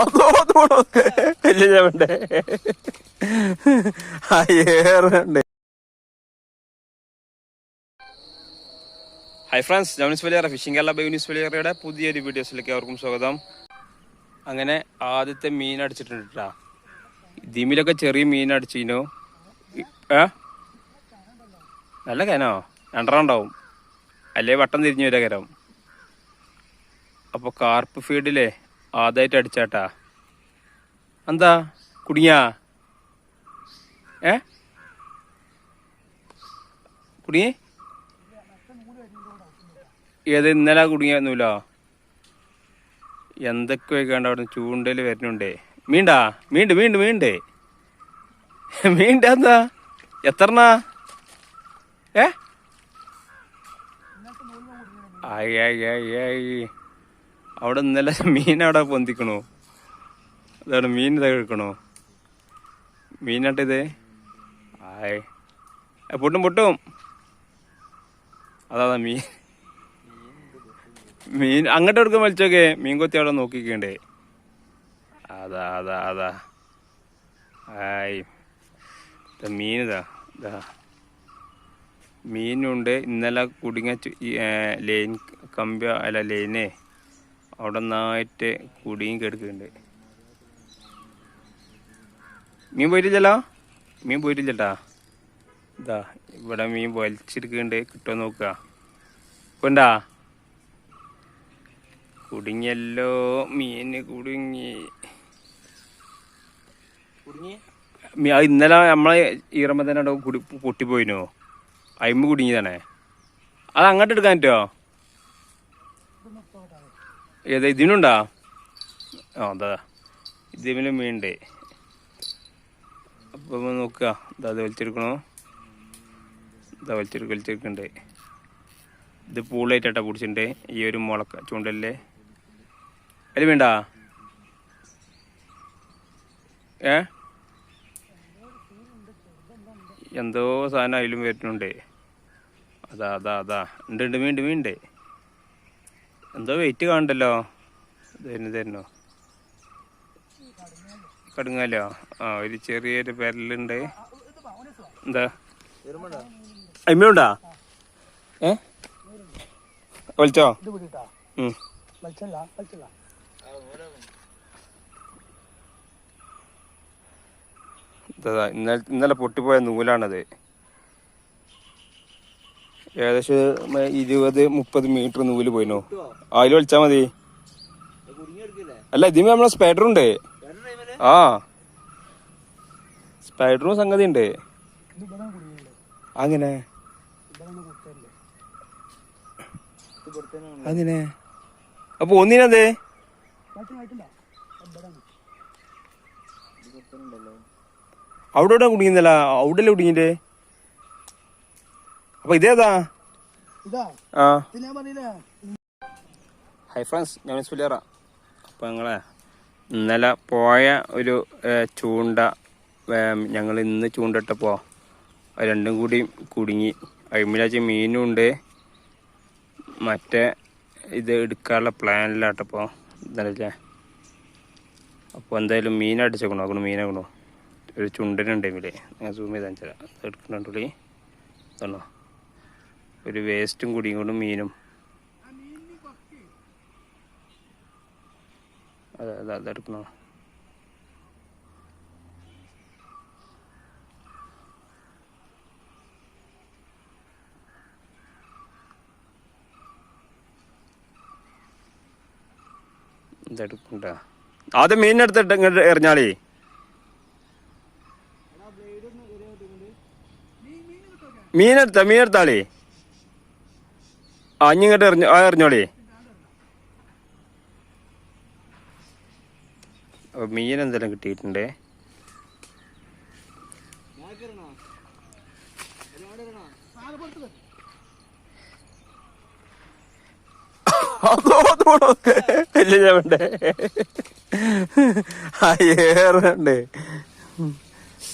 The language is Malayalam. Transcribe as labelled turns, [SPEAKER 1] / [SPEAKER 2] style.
[SPEAKER 1] അതോടോ ഏറുണ്ട്. Hi friends Johnis Valiyara fishing Kerala by news വലിയറയുടെ പുതിയൊരു വീഡിയോസിലേക്ക് അവർക്കും സ്വാഗതം. അങ്ങനെ ആദ്യത്തെ മീൻ അടിച്ചിട്ടുണ്ട് കേട്ടാ ദിമിലൊക്കെ ചെറിയ മീൻ അടിച്ചിനു ഏ? നല്ല കനോ? രണ്ടെണ്ണം ഉണ്ടാവും അല്ലേ വട്ടം തിരിഞ്ഞു വരാ കരം. അപ്പോൾ കാർപ്പ് ഫീൽഡിലെ ആദ്യമായിട്ട് അടിച്ചാട്ടാ. എന്താ? കുടുങ്ങിയാ? ഏ? കുടുങ്ങി? ഏത് ഇന്നലെ കുടുങ്ങിയൊന്നുമില്ല എന്തൊക്കെ വെക്കാണ്ട് അവിടെ ചൂണ്ടയിൽ വരുന്നുണ്ടേ. മീണ്ടാ? മീണ്ട് മീണ്ട് മീണ്ട്. മീണ്ട എന്താ? എത്രണ്ണാ? ഏ? ആയി ആയി ആയി ആയി. അവിടെ ഇന്നലെ മീൻ അവിടെ പൊന്തിക്കണോ? അതാണ് മീൻ ഇതാ എടുക്കണോ. മീനാട്ടിത് ആയ്. പൊട്ടും പൊട്ടും. അതാ മീൻ. മീൻ അങ്ങോട്ട് എടുക്കാൻ വലിച്ചോക്കെ. മീൻ കൊത്തി അവിടെ നോക്കിക്കണ്ടേ. അതാ അതാ അതാ. ആയ്. മീനിതാ ഇതാ. മീനുണ്ട്. ഇന്നലെ കുടുങ്ങ ചു- ഈ, ഏ, ലൈൻ കമ്പി അല്ല ലൈനേ. അവിടെ നന്നായിട്ട് കുടിയും കിടക്കുന്നുണ്ട്. മീൻ പോയിട്ടില്ലല്ലോ? മീൻ പോയിട്ടില്ലട്ടാ. ഇതാ ഇവിടെ മീൻ വലിച്ചെടുക്കുന്നുണ്ട്. കിട്ടുമോ നോക്കുക. കൊണ്ടാ കുടുങ്ങിയല്ലോ മീന് കുടുങ്ങി. ഇന്നലെ നമ്മളെ ഈറമ്പ തന്നെ കുടി പൊട്ടിപ്പോയിനോ? അയിമ്പ് കുടുങ്ങിയതാണേ. അത് അങ്ങോട്ട് എടുക്കാൻ പറ്റുമോ? ഏതാ ഇതിനുണ്ടാ? ആ അതാ ഇതിന് മീനുണ്ട് അപ്പം നോക്കുക ഇതാ അത് വലിച്ചെടുക്കണോ? ഇതാ വലിച്ചെടുക്ക വലിച്ചെടുക്കണ്ടേ. ഇത് പൂളായിട്ടാ പിടിച്ചിട്ടുണ്ട് ഈ ഒരു മുളക്ക ചൂണ്ടല്ലേ? അതിൽ വേണ്ട ഏ? എന്തോ സാധനം അതിലും വരുന്നുണ്ട്. അതാ അതാ അതാ. ഉണ്ട് ഉണ്ട് വീണ്ട് എന്തോ വെയിറ്റ് കാണണ്ടല്ലോ തരുന്നു തരുന്നു കടുങ്ങാലോ? ആ ഒരു ചെറിയൊരു പെരലുണ്ട് എന്താ? അമ്മയുണ്ടാ ഏ? വലിച്ചോ? ഇന്നലെ ഇന്നലെ പൊട്ടിപ്പോയ നൂലാണത്. ഏകദേശം ഇരുപത് മുപ്പത് മീറ്റർ നൂൽ പോയിനോ. അതിൽ വലിച്ചാ മതി. അല്ല ഇതിന് നമ്മളെ സ്പൈഡർ ഉണ്ട്. ആ. സ്പൈഡറും സംഗതി ഉണ്ട്. അങ്ങനെ. അങ്ങനെ. അപ്പൊ ഒന്നിനത്? അവിടെ കുടുങ്ങിന്നല്ല അവിടെ കുടുങ്ങിന്റെ അപ്പൊ ഇതേതാ?
[SPEAKER 2] ഹൈ
[SPEAKER 1] ആ. ഹായ് ഫ്രണ്ട്സ് ഞാൻ സുലിയറ അപ്പോൾ ഞങ്ങളെ ഇന്നലെ പോയ ഒരു ചൂണ്ട ഞങ്ങൾ ഇന്ന് ചൂണ്ടിട്ടപ്പോൾ രണ്ടും കൂടി കുടുങ്ങി. അഴിമിലാച്ച മീനും ഉണ്ട്. മറ്റേ ഇത് എടുക്കാനുള്ള പ്ലാനിലാട്ടപ്പോൾ ഇന്നലെ അപ്പോൾ എന്തായാലും മീൻ അടിച്ചേക്കണോ? നോക്കണു മീനാക്കണോ ഒരു ചുണ്ടനുണ്ടെങ്കിൽ ഞാൻ സൂം ചെയ്താൽ എടുക്കണുള്ളി ഇതാണോ? ഒരു വേസ്റ്റും കൂടിയും കൊണ്ടും മീനും. അതെ അതെ അതെടുക്കണോ ഇതെടുക്കണ്ട ആദ്യം മീനെടുത്തിട്ട് ഇങ്ങോട്ട് എറിഞ്ഞാളേ. മീനെടുത്ത മീനെടുത്താളേ. ആ ഇനി ഇങ്ങോട്ട് എറിഞ്ഞോ ആ എറിഞ്ഞോളേ. മീൻ എന്തെല്ലാം കിട്ടിയിട്ടുണ്ട്. അതോ അതോടോ വലിയ വേണ്ടേ. ആ ഏറുണ്ട്